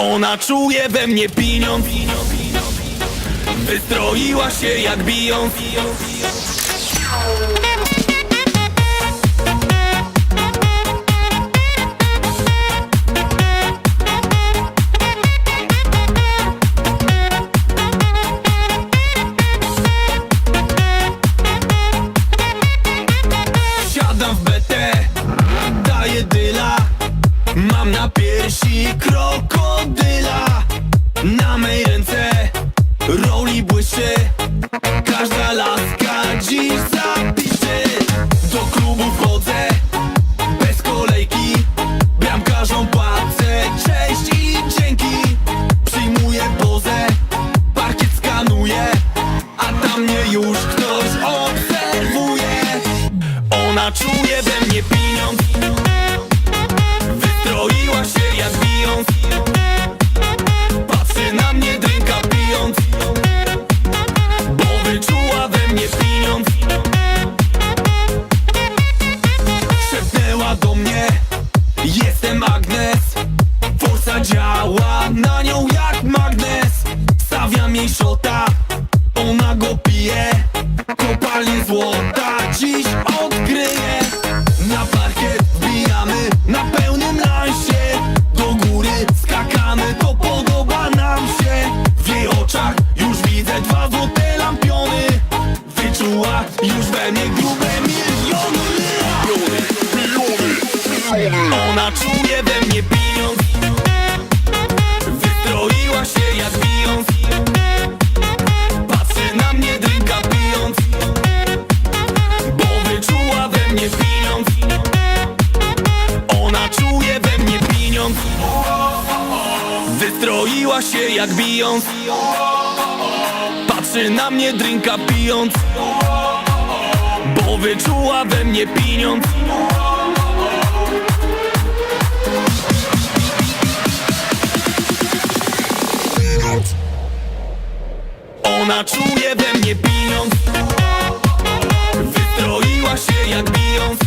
Ona czuje we mnie pieniądz. Wystroiła się jak bijąc Siadam w BT, daję dyla. Mam na piersi krokodyla Na mej ręce. Roli błyszczy. Każda laska dziś zapisze Do klubu wchodzę bez kolejki. Bramkarzom płacę. Cześć i dzięki. Przyjmuję pozę, parkiet skanuję A tam mnie już ktoś obserwuje. Ona czuje we mnie pieniądz na nią jak magnes. Stawiam jej szota Ona go pije. Kopalnie złota Dziś odkryje Na parkiet wbijamy Na pełnym lansie. Do góry skakamy To podoba nam się. W jej oczach już widzę Dwa złote lampiony. Wyczuła już we mnie grube miliony Ona czuje we mnie pieniądz Wystroiła się jak bijąc Patrzy na mnie drinka pijąc. Bo wyczuła we mnie pieniądz. Ona czuje we mnie pieniądz. Wystroiła się jak bijąc